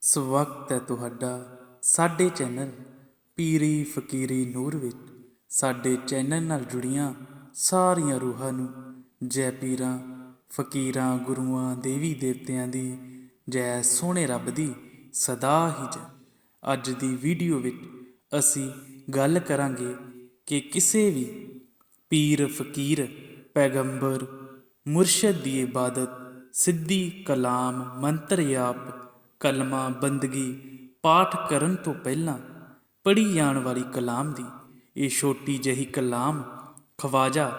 ਸਵਾਗਤ ਹੈ ਤੁਹਾਡਾ ਸਾਡੇ ਚੈਨਲ ਪੀਰੀ ਫਕੀਰੀ ਨੂਰ ਵਿੱਚ। ਸਾਡੇ ਚੈਨਲ ਨਾਲ ਜੁੜੀਆਂ ਸਾਰੀਆਂ ਰੂਹਾਂ ਨੂੰ। ਜੈ ਪੀਰਾਂ, ਫਕੀਰਾਂ, ਗੁਰੂਆਂ, ਦੇਵੀ ਦੇਵਤਿਆਂ ਦੀ ਜੈ ਸੋਹਣੇ ਰੱਬ ਦੀ ਸਦਾ ਹੀ ਜੈ। ਅੱਜ ਦੀ ਵੀਡੀਓ ਵਿੱਚ ਅਸੀਂ ਗੱਲ ਕਰਾਂਗੇ ਕਿ ਕਿਸੇ ਵੀ ਪੀਰ, ਫਕੀਰ, ਪੈਗੰਬਰ, ਮੁਰਸ਼ਦ ਦੀ ਇਬਾਦਤ, ਸਿੱਧੀ ਕਲਾਮ ਮੰਤਰ ਜਾਪ ਕਲਮਾ ਬੰਦਗੀ ਪਾਠ ਕਰਨ ਤੋਂ ਪਹਿਲਾਂ ਪੜ੍ਹੀ ਜਾਣ ਵਾਲੀ ਕਲਾਮ ਦੀ, ਇਹ ਛੋਟੀ ਜਿਹੀ ਕਲਾਮ ਖਵਾਜਾ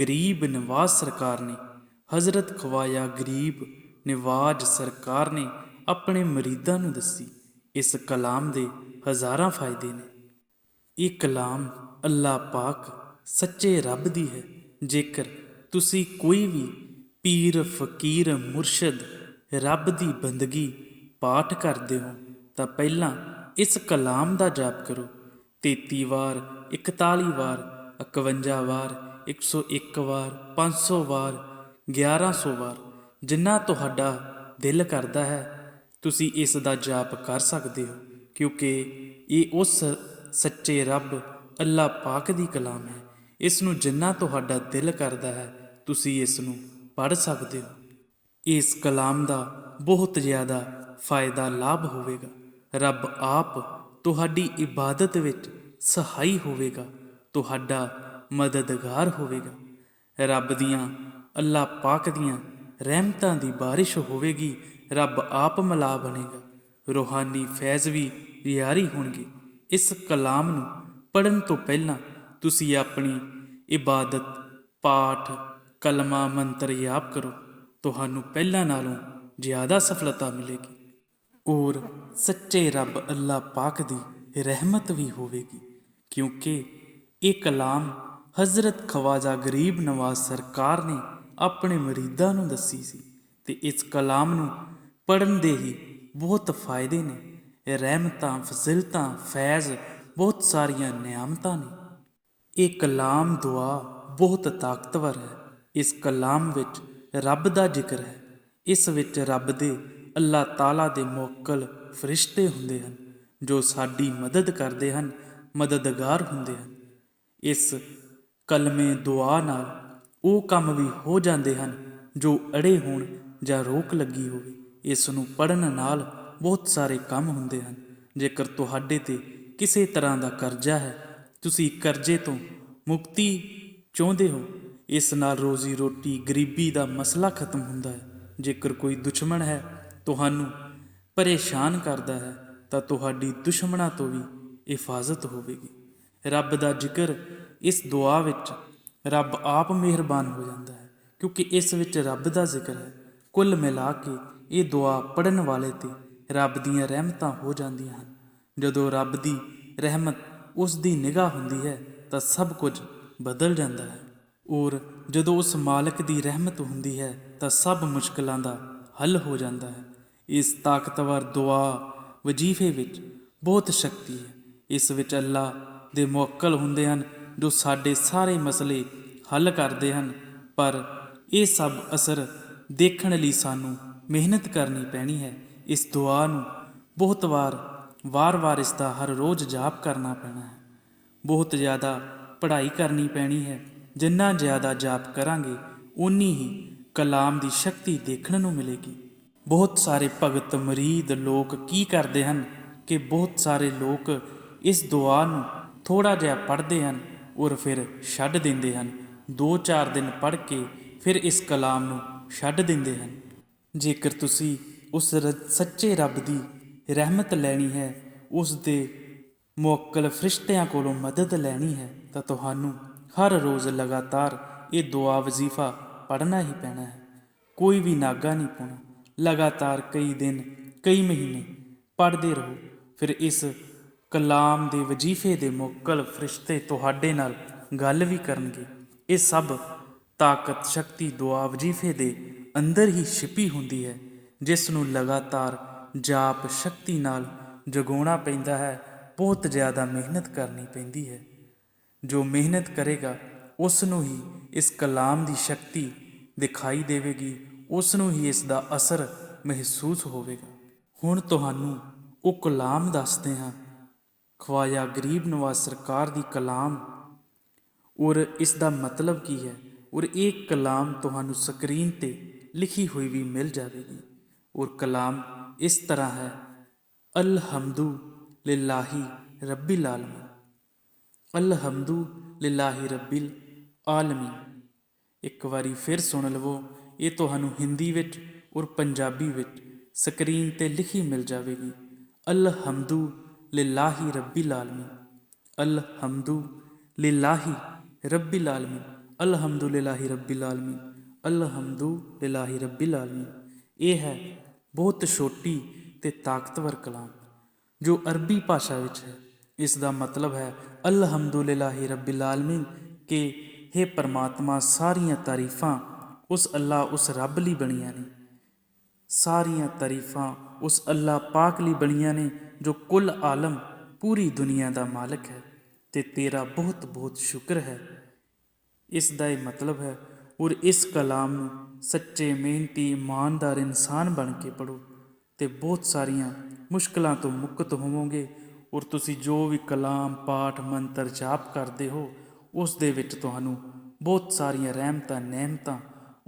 ਗਰੀਬ ਨਿਵਾਜ਼ ਸਰਕਾਰ ਨੇ, ਹਜ਼ਰਤ ਖਵਾਜਾ ਗਰੀਬ ਨਿਵਾਜ਼ ਸਰਕਾਰ ਨੇ ਆਪਣੇ ਮਰੀਦਾਂ ਨੂੰ ਦੱਸੀ। ਇਸ ਕਲਾਮ ਦੇ ਹਜ਼ਾਰਾਂ ਫਾਇਦੇ ਨੇ। ਇਹ ਕਲਾਮ ਅੱਲਾਹ ਪਾਕ ਸੱਚੇ ਰੱਬ ਦੀ ਹੈ। ਜੇਕਰ ਤੁਸੀਂ ਕੋਈ ਵੀ ਪੀਰ, ਫਕੀਰ, ਮੁਰਸ਼ਦ, ਰੱਬ ਦੀ ਬੰਦਗੀ ਪਾਠ ਕਰਦੇ ਹੋ, ਤਾਂ ਪਹਿਲਾਂ ਇਸ ਕਲਾਮ ਦਾ ਜਾਪ ਕਰੋ। 33 ਵਾਰ 41 ਵਾਰ 51 ਵਾਰ 101 ਵਾਰ 500 ਵਾਰ 1100 ਵਾਰ, ਜਿੰਨਾ ਤੁਹਾਡਾ ਦਿਲ ਕਰਦਾ ਹੈ, ਤੁਸੀਂ ਇਸ ਦਾ ਜਾਪ ਕਰ ਸਕਦੇ ਹੋ, ਕਿਉਂਕਿ ਇਹ ਉਸ ਸੱਚੇ ਰੱਬ ਅੱਲਾ ਪਾਕ ਦੀ ਕਲਾਮ ਹੈ। ਇਸ ਨੂੰ ਜਿੰਨਾ ਤੁਹਾਡਾ ਦਿਲ ਕਰਦਾ ਹੈ, ਤੁਸੀਂ ਇਸ ਨੂੰ ਪੜ੍ਹ ਸਕਦੇ ਹੋ। ਇਸ ਕਲਾਮ ਦਾ ਬਹੁਤ ਜ਼ਿਆਦਾ ਫਾਇਦਾ ਲਾਭ ਹੋਵੇਗਾ। ਰੱਬ ਆਪ ਤੁਹਾਡੀ ਇਬਾਦਤ ਵਿੱਚ ਸਹਾਈ ਹੋਵੇਗਾ, ਤੁਹਾਡਾ ਮਦਦਗਾਰ ਹੋਵੇਗਾ। ਰੱਬ ਦੀਆਂ ਅੱਲਾ ਪਾਕ ਦੀਆਂ ਰਹਿਮਤਾਂ ਦੀ ਬਾਰਿਸ਼ ਹੋਵੇਗੀ, ਰੱਬ ਆਪ ਮਲਾ ਬਣੇਗਾ। ਰੂਹਾਨੀ ਫੈਜ਼ ਵੀ ਯਾਰੀ ਹੋਣਗੇ। ਇਸ ਕਲਾਮ ਨੂੰ ਪੜਨ ਤੋਂ ਪਹਿਲਾਂ ਤੁਸੀਂ ਆਪਣੀ ਇਬਾਦਤ, ਪਾਠ, ਕਲਮਾ, ਮੰਤਰ ਯਾਪ ਕਰੋ। ਤੁਹਾਨੂੰ ਪਹਿਲਾਂ ਨਾਲੋਂ ਜ਼ਿਆਦਾ ਸਫਲਤਾ ਮਿਲੇਗੀ। ਔਰ ਸੱਚੇ ਰੱਬ ਅੱਲਾ ਪਾਕ ਦੀ ਰਹਿਮਤ ਵੀ ਹੋਵੇਗੀ, ਕਿਉਂਕਿ ਇਹ ਕਲਾਮ ਹਜ਼ਰਤ ਖਵਾਜਾ ਗਰੀਬ ਨਵਾਜ਼ ਸਰਕਾਰ ਨੇ ਆਪਣੇ ਮਰੀਦਾਂ ਨੂੰ ਦੱਸੀ ਸੀ ਤੇ ਇਸ ਕਲਾਮ ਨੂੰ ਪੜਨ ਦੇ ਹੀ ਬਹੁਤ ਫਾਇਦੇ ਨੇ। ਰਹਿਮਤਾਂ, ਫਜ਼ਿਲਤਾਂ, ਫੈਜ਼ ਬਹੁਤ ਸਾਰੀਆਂ ਨਿਆਮਤਾਂ ਨੇ। ਇਹ ਕਲਾਮ ਦੁਆ ਬਹੁਤ ਤਾਕਤਵਰ ਹੈ। ਇਸ ਕਲਾਮ ਵਿੱਚ ਰੱਬ ਦਾ ਜ਼ਿਕਰ ਹੈ। ਇਸ ਵਿੱਚ ਰੱਬ ਦੇ ਅੱਲਾਹ ਤਾਲਾ ਦੇ ਮੁਅੱਕਲ ਫਰਿਸ਼ਤੇ ਹੁੰਦੇ ਹਨ, ਜੋ ਸਾਡੀ ਮਦਦ ਕਰਦੇ ਹਨ, ਮਦਦਗਾਰ ਹੁੰਦੇ ਹਨ। ਇਸ ਕਲਮੇ ਦੁਆ ਨਾਲ ਉਹ ਕੰਮ ਵੀ ਹੋ ਜਾਂਦੇ ਹਨ, ਜੋ ਅੜੇ ਹੋਣ ਜਾਂ ਰੋਕ ਲੱਗੀ ਹੋਵੇ। ਇਸ ਨੂੰ ਪੜਨ ਨਾਲ ਬਹੁਤ ਸਾਰੇ ਕੰਮ ਹੁੰਦੇ ਹਨ। ਜੇਕਰ ਤੁਹਾਡੇ ਤੇ ਕਿਸੇ ਤਰ੍ਹਾਂ ਦਾ ਕਰਜ਼ਾ ਹੈ, ਤੁਸੀਂ ਕਰਜ਼ੇ ਤੋਂ ਮੁਕਤੀ ਚਾਹੁੰਦੇ ਹੋ, ਇਸ ਨਾਲ ਰੋਜ਼ੀ ਰੋਟੀ ਗਰੀਬੀ ਦਾ ਮਸਲਾ ਖਤਮ ਹੁੰਦਾ ਹੈ। ਜੇਕਰ ਕੋਈ ਦੁਸ਼ਮਣ ਹੈ ਤੁਹਾਨੂੰ ਪਰੇਸ਼ਾਨ ਕਰਦਾ ਹੈ, ਤਾਂ ਤੁਹਾਡੀ ਦੁਸ਼ਮਣਾਂ ਤੋਂ ਵੀ ਹਿਫਾਜ਼ਤ ਹੋਵੇਗੀ। ਰੱਬ ਦਾ ਜ਼ਿਕਰ ਇਸ ਦੁਆ ਵਿੱਚ ਰੱਬ ਆਪ ਮਿਹਰਬਾਨ ਹੋ ਜਾਂਦਾ ਹੈ, ਕਿਉਂਕਿ ਇਸ ਵਿੱਚ ਰੱਬ ਦਾ ਜ਼ਿਕਰ ਹੈ। ਕੁੱਲ ਮਿਲਾ ਕੇ ਇਹ ਦੁਆ ਪੜਨ ਵਾਲੇ ਤੇ ਰੱਬ ਦੀਆਂ ਰਹਿਮਤਾਂ ਹੋ ਜਾਂਦੀਆਂ ਹਨ। ਜਦੋਂ ਰੱਬ ਦੀ ਰਹਿਮਤ ਉਸ ਦੀ ਨਿਗਾਹ ਹੁੰਦੀ ਹੈ, ਤਾਂ ਸਭ ਕੁਝ ਬਦਲ ਜਾਂਦਾ ਹੈ। ਔਰ ਜਦੋਂ ਉਸ ਮਾਲਕ ਦੀ ਰਹਿਮਤ ਹੁੰਦੀ ਹੈ, ਤਾਂ ਸਭ ਮੁਸ਼ਕਲਾਂ ਦਾ ਹੱਲ ਹੋ ਜਾਂਦਾ ਹੈ। ਇਸ ਤਾਕਤਵਰ ਦੁਆ ਵਜੀਫੇ ਵਿੱਚ ਬਹੁਤ ਸ਼ਕਤੀ ਹੈ। ਇਸ ਵਿੱਚ ਅੱਲਾ ਦੇ ਮੁਅੱਕਲ ਹੁੰਦੇ ਹਨ, ਜੋ ਸਾਡੇ ਸਾਰੇ ਮਸਲੇ ਹੱਲ ਕਰਦੇ ਹਨ, ਪਰ ਇਹ ਸਭ ਅਸਰ ਦੇਖਣ ਲਈ ਸਾਨੂੰ ਮਿਹਨਤ ਕਰਨੀ ਪੈਣੀ ਹੈ। ਇਸ ਦੁਆ ਨੂੰ ਬਹੁਤ ਵਾਰ ਵਾਰ-ਵਾਰ ਇਸ ਦਾ ਹਰ ਰੋਜ਼ ਜਾਪ ਕਰਨਾ ਪੈਣਾ ਹੈ। ਬਹੁਤ ਜ਼ਿਆਦਾ ਪੜ੍ਹਾਈ ਕਰਨੀ ਪੈਣੀ ਹੈ। ਜਿੰਨਾ ਜ਼ਿਆਦਾ ਜਾਪ ਕਰਾਂਗੇ ਉਨੀ ਹੀ ਕਲਾਮ ਦੀ ਸ਼ਕਤੀ ਦੇਖਣ ਨੂੰ ਮਿਲੇਗੀ। ਬਹੁਤ ਸਾਰੇ ਭਗਤ ਮਰੀਦ ਲੋਕ ਕੀ ਕਰਦੇ ਹਨ ਕਿ ਬਹੁਤ ਸਾਰੇ ਲੋਕ ਇਸ ਦੁਆ ਨੂੰ ਥੋੜਾ ਜਿਹਾ ਪੜ੍ਹਦੇ ਹਨ ਔਰ ਫਿਰ ਛੱਡ ਦਿੰਦੇ ਹਨ। 2-4 ਦਿਨ ਪੜ੍ਹ ਕੇ ਫਿਰ ਇਸ ਕਲਾਮ ਨੂੰ ਛੱਡ ਦਿੰਦੇ ਹਨ। ਜੇਕਰ ਤੁਸੀਂ ਉਸ ਰ- ਸੱਚੇ ਰੱਬ ਦੀ ਰਹਿਮਤ ਲੈਣੀ ਹੈ, ਉਸ ਦੇ ਮੁਅੱਕਲ ਫਰਿਸ਼ਤਿਆਂ ਕੋਲੋਂ ਮਦਦ ਲੈਣੀ ਹੈ, ਤਾਂ ਤੁਹਾਨੂੰ ਹਰ ਰੋਜ਼ ਲਗਾਤਾਰ ਇਹ ਦੁਆ ਵਜ਼ੀਫਾ ਪੜ੍ਹਨਾ ਹੀ ਪੈਣਾ ਹੈ। ਕੋਈ ਵੀ ਨਾਗਾ ਨਹੀਂ ਪਾਉਣਾ। ਲਗਾਤਾਰ ਕਈ ਦਿਨ, ਕਈ ਮਹੀਨੇ ਪੜ੍ਹਦੇ ਰਹੋ। ਫਿਰ ਇਸ ਕਲਾਮ ਦੇ ਵਜ਼ੀਫੇ ਦੇ ਮੁਅੱਕਲ ਫਰਿਸ਼ਤੇ ਤੁਹਾਡੇ ਨਾਲ ਗੱਲ ਵੀ ਕਰਨਗੇ। ਇਹ ਸਭ ਤਾਕਤ, ਸ਼ਕਤੀ, ਦੁਆ ਵਜ਼ੀਫੇ ਦੇ ਅੰਦਰ ਹੀ ਛਿਪੀ ਹੁੰਦੀ ਹੈ, ਜਿਸ ਨੂੰ ਲਗਾਤਾਰ ਜਾਪ ਸ਼ਕਤੀ ਨਾਲ ਜਗਾਉਣਾ ਪੈਂਦਾ ਹੈ। ਬਹੁਤ ਜ਼ਿਆਦਾ ਮਿਹਨਤ ਕਰਨੀ ਪੈਂਦੀ ਹੈ। ਜੋ ਮਿਹਨਤ ਕਰੇਗਾ, ਉਸ ਨੂੰ ਹੀ ਇਸ ਕਲਾਮ ਦੀ ਸ਼ਕਤੀ ਦਿਖਾਈ ਦੇਵੇਗੀ। ਉਸ ਨੂੰ ਹੀ ਇਸ ਦਾ ਅਸਰ ਮਹਿਸੂਸ ਹੋਵੇਗਾ। ਹੁਣ ਤੁਹਾਨੂੰ ਉਹ ਕਲਾਮ ਦੱਸਦੇ ਹਾਂ। ਖਵਾਜਾ ਗਰੀਬ ਨਵਾਜ਼ ਸਰਕਾਰ ਦੀ ਕਲਾਮ। ਔਰ ਇਸ ਦਾ ਮਤਲਬ ਕੀ ਹੈ? ਔਰ ਇਹ ਕਲਾਮ ਤੁਹਾਨੂੰ ਸਕਰੀਨ ਤੇ ਲਿਖੀ ਹੋਈ ਵੀ ਮਿਲ ਜਾਵੇਗੀ। ਔਰ ਕਲਾਮ ਇਸ ਤਰ੍ਹਾਂ ਹੈ, ਅਲਹਮਦੁ ਲਿਲਾਹੀ ਰੱਬਿਲ ਆਲਮੀਨ। ਅਲਹਮਦੁ ਲਿਲਾਹੀ ਰੱਬਿਲ ਆਲਮੀਨ। ਇੱਕ ਵਾਰੀ ਫਿਰ ਸੁਣ ਲਵੋ। ਇਹ ਤੁਹਾਨੂੰ ਹਿੰਦੀ ਵਿੱਚ ਔਰ ਪੰਜਾਬੀ ਵਿੱਚ ਸਕਰੀਨ ਤੇ ਲਿਖੀ ਮਿਲ ਜਾਵੇਗੀ। ਅਲਹਮਦੁ ਲਿਲਾਹੀ ਰੱਬਿਲ ਆਲਮੀਨ ਅਲਹਮਦੁ ਲਿਲਾਹੀ ਰੱਬਿਲ ਆਲਮੀਨ ਅਲਹਮਦੁ ਲਿਲਾਹੀ ਰੱਬਿਲ ਆਲਮੀਨ ਅਲਹਮਦੁ ਲਿਲਾਹੀ ਰੱਬਿਲ ਆਲਮੀਨ ਇਹ ਹੈ ਬਹੁਤ ਛੋਟੀ ਤੇ ਤਾਕਤਵਰ ਕਲਾਮ, ਜੋ ਅਰਬੀ ਭਾਸ਼ਾ ਵਿੱਚ ਹੈ। ਇਸ ਦਾ ਮਤਲਬ ਹੈ ਅਲਹਮਦੁਲਿਲਾਹਿ ਰੱਬਿਲ ਆਲਮੀਨ ਕਿ हे ਪਰਮਾਤਮਾ, ਸਾਰੀਆਂ ਤਾਰੀਫਾਂ ਉਸ ਅੱਲਾ ਉਸ ਰੱਬ ਲਈ ਬਣੀਆਂ ਨੇ। ਸਾਰੀਆਂ ਤਾਰੀਫਾਂ ਉਸ ਅੱਲਾ ਪਾਕ ਲਈ ਬਣੀਆਂ ਨੇ, ਜੋ ਕੁੱਲ ਆਲਮ ਪੂਰੀ ਦੁਨੀਆ ਦਾ ਮਾਲਕ ਹੈ ਤੇ ਤੇਰਾ ਬਹੁਤ ਬਹੁਤ ਸ਼ੁਕਰ ਹੈ। ਇਸ ਦਾ ਇਹ ਮਤਲਬ ਹੈ ਔਰ ਇਸ ਕਲਾਮ ਨੂੰ ਸੱਚੇ ਮਿਹਨਤੀ, ਇਮਾਨਦਾਰ ਇਨਸਾਨ ਬਣ ਕੇ ਪੜੋ ਤੇ ਬਹੁਤ ਸਾਰੀਆਂ ਮੁਸ਼ਕਲਾਂ ਤੋਂ ਮੁਕਤ ਹੋਵੋਗੇ। ਔਰ ਤੁਸੀਂ ਜੋ ਵੀ ਕਲਾਮ, ਪਾਠ, ਮੰਤਰ ਜਾਪ ਕਰਦੇ ਹੋ, ਉਸ ਦੇ ਵਿੱਚ ਤੁਹਾਨੂੰ ਬਹੁਤ ਸਾਰੀਆਂ ਰਹਿਮਤਾਂ ਨੇਮਤਾਂ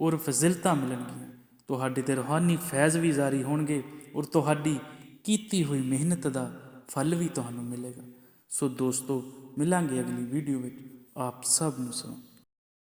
ਔਰ ਫਜ਼ਿਲਤਾਂ ਮਿਲਣਗੀਆਂ। ਤੁਹਾਡੇ ਤੇ ਰੂਹਾਨੀ ਫੈਜ਼ ਵੀ ਜਾਰੀ ਹੋਣਗੇ ਔਰ ਤੁਹਾਡੀ ਕੀਤੀ ਹੋਈ ਮਿਹਨਤ ਦਾ ਫਲ ਵੀ ਤੁਹਾਨੂੰ ਮਿਲੇਗਾ। ਸੋ ਦੋਸਤੋ, ਮਿਲਾਂਗੇ ਅਗਲੀ ਵੀਡੀਓ ਵਿੱਚ। ਆਪ ਸਭ ਨੂੰ ਸਲਾਮ।